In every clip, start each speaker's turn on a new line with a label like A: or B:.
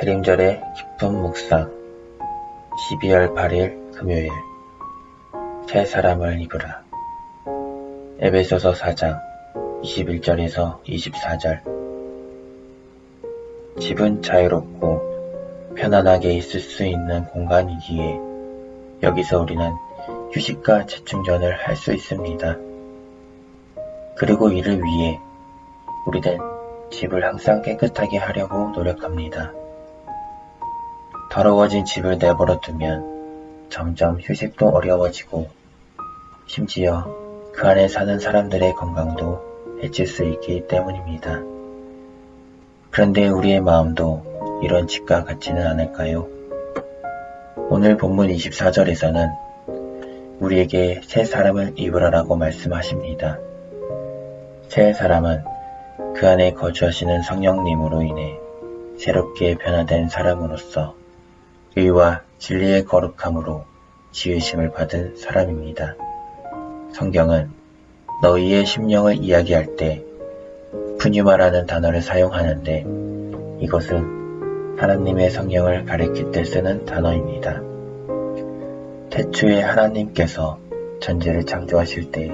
A: 대림절의 깊은 묵상 12월 8일 금요일 새 사람을 입으라 에베소서 4장 21절에서 24절 집은 자유롭고 편안하게 있을 수 있는 공간이기에 여기서 우리는 휴식과 재충전을 할 수 있습니다. 그리고 이를 위해 우리는 집을 항상 깨끗하게 하려고 노력합니다. 더러워진 집을 내버려 두면 점점 휴식도 어려워지고 심지어 그 안에 사는 사람들의 건강도 해칠 수 있기 때문입니다. 그런데 우리의 마음도 이런 집과 같지는 않을까요? 오늘 본문 24절에서는 우리에게 새 사람을 입으라라고 말씀하십니다. 새 사람은 그 안에 거주하시는 성령님으로 인해 새롭게 변화된 사람으로서 의와 진리의 거룩함으로 지으심을 받은 사람입니다. 성경은 너희의 심령을 이야기할 때 푸뉴마라는 단어를 사용하는데 이것은 하나님의 성령을 가리킬 때 쓰는 단어입니다. 태초에 하나님께서 전제를 창조하실 때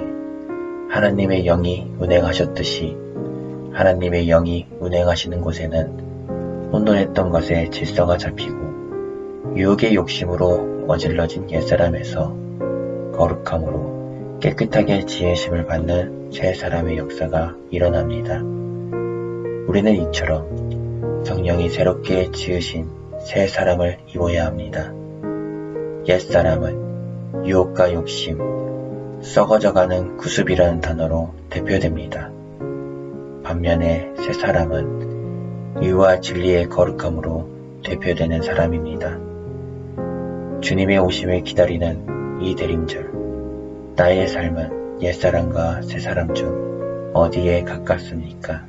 A: 하나님의 영이 운행하셨듯이 하나님의 영이 운행하시는 곳에는 혼돈했던 것에 질서가 잡히고 유혹의 욕심으로 어질러진 옛사람에서 거룩함으로 깨끗하게 지으심을 받는 새 사람의 역사가 일어납니다. 우리는 이처럼 성령이 새롭게 지으신 새 사람을 입어야 합니다. 옛사람은 유혹과 욕심, 썩어져가는 구습이라는 단어로 대표됩니다. 반면에 새 사람은 의와 진리의 거룩함으로 대표되는 사람입니다. 주님의 오심을 기다리는 이 대림절, 나의 삶은 옛사람과 새사람 중 어디에 가깝습니까?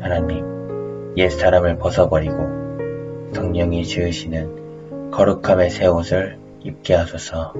A: 하나님, 옛사람을 벗어버리고 성령이 지으시는 거룩함의 새 옷을 입게 하소서.